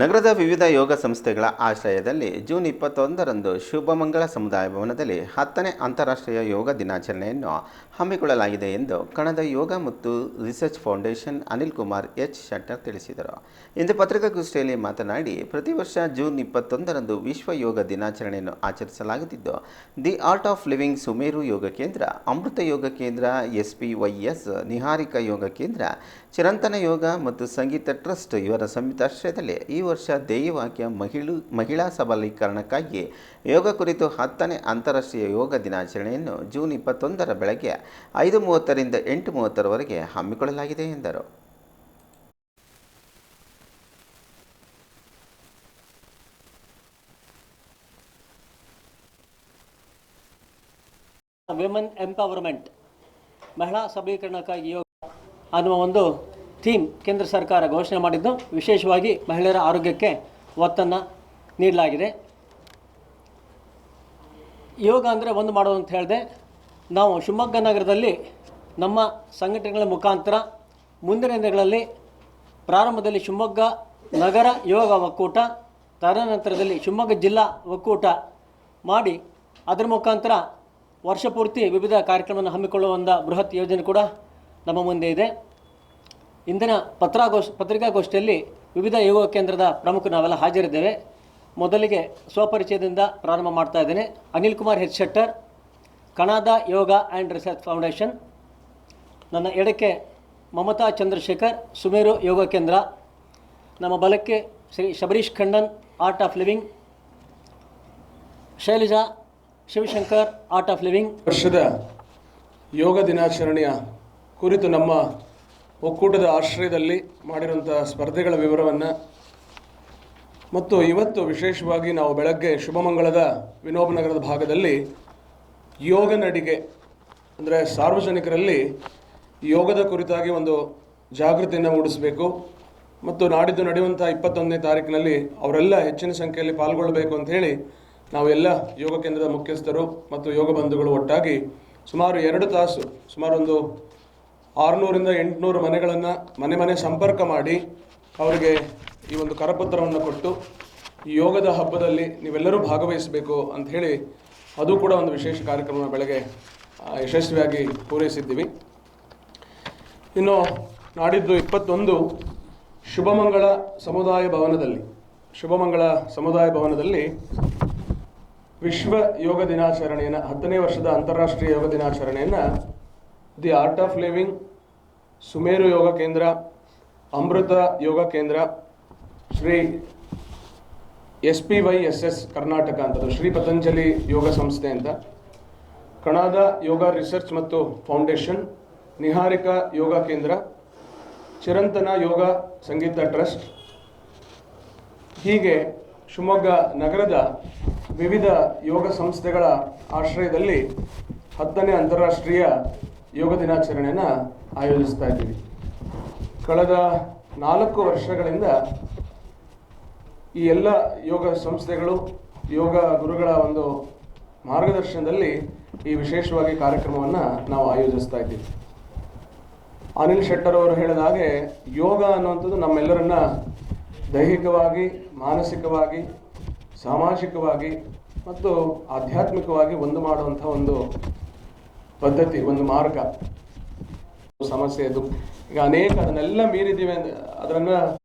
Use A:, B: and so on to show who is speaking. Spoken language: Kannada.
A: ನಗರದ ವಿವಿಧ ಯೋಗ ಸಂಸ್ಥೆಗಳ ಆಶ್ರಯದಲ್ಲಿ ಜೂನ್ ಇಪ್ಪತ್ತೊಂದರಂದು ಶುಭಮಂಗಳ ಸಮುದಾಯ ಭವನದಲ್ಲಿ ಹತ್ತನೇ ಅಂತಾರಾಷ್ಟ್ರೀಯ ಯೋಗ ದಿನಾಚರಣೆಯನ್ನು ಹಮ್ಮಿಕೊಳ್ಳಲಾಗಿದೆ ಎಂದು ಕಣದ ಯೋಗ ಮತ್ತು research foundation Anil Kumar H Shettar ತಿಳಿಸಿದರು. ಇಂದು ಪತ್ರಿಕಾಗೋಷ್ಠಿಯಲ್ಲಿ ಮಾತನಾಡಿ, ಪ್ರತಿ ವರ್ಷ ಜೂನ್ ಇಪ್ಪತ್ತೊಂದರಂದು ವಿಶ್ವ ಯೋಗ ದಿನಾಚರಣೆಯನ್ನು ಆಚರಿಸಲಾಗುತ್ತಿದ್ದು, the art of living Sumeru Yoga Kendra, Amrita Yoga Kendra S P Y S Niharika Yoga Kendra, Chirantana Yoga ಮತ್ತು ಸಂಗೀತ ಟ್ರಸ್ಟ್ ಇವರ ಸಂಯುಕ್ತಾಶ್ರಯದಲ್ಲಿ ಈ ವರ್ಷ ಧ್ಯೇಯವಾಕ್ಯ ಮಹಿಳು, ಮಹಿಳಾ ಸಬಲೀಕರಣಕ್ಕಾಗಿ ಯೋಗ ಕುರಿತು ಹತ್ತನೇ ಅಂತಾರಾಷ್ಟ್ರೀಯ ಯೋಗ ದಿನಾಚರಣೆಯನ್ನು ಜೂನ್ ಇಪ್ಪತ್ತೊಂದರ ಬೆಳಗ್ಗೆ ಐದು ಮೂವತ್ತರಿಂದ ಎಂಟು ಮೂವತ್ತರವರೆಗೆ ಹಮ್ಮಿಕೊಳ್ಳಲಾಗಿದೆ ಎಂದರು.
B: ವಿಮೆನ್ ಎಂಪವರ್ಮೆಂಟ್ ಮಹಿಳಾ ಸಬಲೀಕರಣಕ್ಕಾಗಿ ಯೋಗ ಅನ್ನುವ ಒಂದು ಥೀಮ್ ಕೇಂದ್ರ ಸರ್ಕಾರ ಘೋಷಣೆ ಮಾಡಿದ್ದು ವಿಶೇಷವಾಗಿ ಮಹಿಳೆಯರ ಆರೋಗ್ಯಕ್ಕೆ ಒತ್ತನ್ನು ನೀಡಲಾಗಿದೆ. ಯೋಗ ಅಂದರೆ ಒಂದು ಮಾಡೋದು ಅಂತ ಹೇಳಿದೆ, ನಾವು ಶಿವಮೊಗ್ಗ ನಗರದಲ್ಲಿ ನಮ್ಮ ಸಂಘಟನೆಗಳ ಮುಖಾಂತರ ಮುಂದಿನ ದಿನಗಳಲ್ಲಿ ಪ್ರಾರಂಭದಲ್ಲಿ ಶಿವಮೊಗ್ಗ ನಗರ ಯೋಗ ಒಕ್ಕೂಟ, ತದನಂತರದಲ್ಲಿ ಶಿವಮೊಗ್ಗ ಜಿಲ್ಲಾ ಒಕ್ಕೂಟ ಮಾಡಿ ಅದರ ಮುಖಾಂತರ ವರ್ಷ ಪೂರ್ತಿ ವಿವಿಧ ಕಾರ್ಯಕ್ರಮವನ್ನು ಹಮ್ಮಿಕೊಳ್ಳುವ ಬೃಹತ್ ಯೋಜನೆ ಕೂಡ ನಮ್ಮ ಮುಂದೆ ಇದೆ. ಇಂದಿನ ಪತ್ರಾಗೋಷ್ ಪತ್ರಿಕಾಗೋಷ್ಠಿಯಲ್ಲಿ ವಿವಿಧ ಯೋಗ ಕೇಂದ್ರದ ಪ್ರಮುಖ ನಾವೆಲ್ಲ ಹಾಜರಿದ್ದೇವೆ. ಮೊದಲಿಗೆ ಸ್ವಪರಿಚಯದಿಂದ ಪ್ರಾರಂಭ ಮಾಡ್ತಾ ಇದ್ದೇನೆ. Anil Kumar H Shettar, Kanada Yoga and research foundation, ನನ್ನ ಎಡಕ್ಕೆ ಮಮತಾ ಚಂದ್ರಶೇಖರ್, ಸುಮೇರು ಯೋಗ ಕೇಂದ್ರ, ನಮ್ಮ ಬಲಕ್ಕೆ Shri Shabarish Khandan, art of living, Shailaja Shivashankar, art of living.
C: ವರ್ಷದ ಯೋಗ ದಿನಾಚರಣೆಯ ಕುರಿತು ನಮ್ಮ ಒಕ್ಕೂಟದ ಆಶ್ರಯದಲ್ಲಿ ಮಾಡಿರುವಂಥ ಸ್ಪರ್ಧೆಗಳ ವಿವರವನ್ನು ಮತ್ತು ಇವತ್ತು ವಿಶೇಷವಾಗಿ ನಾವು ಬೆಳಗ್ಗೆ ಶುಭಮಂಗಳದ ವಿನೋಬ ನಗರದ ಭಾಗದಲ್ಲಿ ಯೋಗ ನಡಿಗೆ, ಅಂದರೆ ಸಾರ್ವಜನಿಕರಲ್ಲಿ ಯೋಗದ ಕುರಿತಾಗಿ ಒಂದು ಜಾಗೃತಿಯನ್ನು ಮೂಡಿಸಬೇಕು. ಮತ್ತು ನಾಡಿದ್ದು ನಡೆಯುವಂಥ ಇಪ್ಪತ್ತೊಂದನೇ ತಾರೀಕಿನಲ್ಲಿ ಅವರೆಲ್ಲ ಹೆಚ್ಚಿನ ಸಂಖ್ಯೆಯಲ್ಲಿ ಪಾಲ್ಗೊಳ್ಳಬೇಕು ಅಂತ ಹೇಳಿ ನಾವೆಲ್ಲ ಯೋಗ ಕೇಂದ್ರದ ಮುಖ್ಯಸ್ಥರು ಮತ್ತು ಯೋಗ ಬಂಧುಗಳು ಒಟ್ಟಾಗಿ ಸುಮಾರು ಎರಡು ತಾಸು ಸುಮಾರು ಒಂದು ಆರುನೂರಿಂದ ಎಂಟುನೂರು ಮನೆಗಳನ್ನು ಮನೆ ಮನೆ ಸಂಪರ್ಕ ಮಾಡಿ ಅವರಿಗೆ ಈ ಒಂದು ಕರಪತ್ರವನ್ನು ಕೊಟ್ಟು ಈ ಯೋಗದ ಹಬ್ಬದಲ್ಲಿ ನೀವೆಲ್ಲರೂ ಭಾಗವಹಿಸಬೇಕು ಅಂತ ಹೇಳಿ ಅದು ಕೂಡ ಒಂದು ವಿಶೇಷ ಕಾರ್ಯಕ್ರಮ ಬೆಳಗ್ಗೆ ಯಶಸ್ವಿಯಾಗಿ ಪೂರೈಸಿದ್ದೀವಿ. ಇನ್ನು ನಾಡಿದ್ದು ಇಪ್ಪತ್ತೊಂದು ಶುಭಮಂಗಳ ಸಮುದಾಯ ಭವನದಲ್ಲಿ, ಶುಭಮಂಗಳ ಸಮುದಾಯ ಭವನದಲ್ಲಿ ವಿಶ್ವ ಯೋಗ ದಿನಾಚರಣೆಯನ್ನು ಹತ್ತನೇ ವರ್ಷದ ಅಂತಾರಾಷ್ಟ್ರೀಯ ಯೋಗ ದಿನಾಚರಣೆಯನ್ನು the art of living Sumeru Yoga Kendra, Amrita Yoga Kendra, Shri S P Y S S Karnataka ಅಂತದ್ದು ಶ್ರೀ ಪತಂಜಲಿ ಯೋಗ ಸಂಸ್ಥೆ ಅಂತ. ಕಣಾದ ಯೋಗ ರಿಸರ್ಚ್ ಮತ್ತು ಫೌಂಡೇಶನ್, ನಿಹಾರಿಕಾ ಯೋಗ ಕೇಂದ್ರ, ಚಿರಂತನ ಯೋಗ ಸಂಗೀತ ಟ್ರಸ್ಟ್, ಹೀಗೆ ಶಿವಮೊಗ್ಗ ನಗರದ ವಿವಿಧ ಯೋಗ ಸಂಸ್ಥೆಗಳ ಆಶ್ರಯದಲ್ಲಿ ಹತ್ತನೇ ಅಂತಾರಾಷ್ಟ್ರೀಯ ಯೋಗ ದಿನಾಚರಣೆಯನ್ನು ಆಯೋಜಿಸ್ತಾ ಇದ್ದೀವಿ. ಕಳೆದ ನಾಲ್ಕು ವರ್ಷಗಳಿಂದ ಈ ಎಲ್ಲ ಯೋಗ ಸಂಸ್ಥೆಗಳು, ಯೋಗ ಗುರುಗಳ ಒಂದು ಮಾರ್ಗದರ್ಶನದಲ್ಲಿ ಈ ವಿಶೇಷವಾಗಿ ಕಾರ್ಯಕ್ರಮವನ್ನು ನಾವು ಆಯೋಜಿಸ್ತಾ ಇದ್ದೀವಿ. ಅನಿಲ್ ಶೆಟ್ಟರ್ ಅವರು ಹೇಳಿದ ಹಾಗೆ, ಯೋಗ ಅನ್ನುವಂಥದ್ದು ನಮ್ಮೆಲ್ಲರನ್ನ ದೈಹಿಕವಾಗಿ, ಮಾನಸಿಕವಾಗಿ, ಸಾಮಾಜಿಕವಾಗಿ ಮತ್ತು ಆಧ್ಯಾತ್ಮಿಕವಾಗಿ ಒಂದು ಮಾಡುವಂಥ ಒಂದು ಪದ್ಧತಿ ಒಂದು ಮಾರ್ಗ ಸಮಸ್ಯೆ ಇದು. ಈಗ ಅನೇಕ ಅದನ್ನೆಲ್ಲ ಮೀರಿದ್ದೀವಿ ಅಂದ್ರೆ ಅದನ್ನು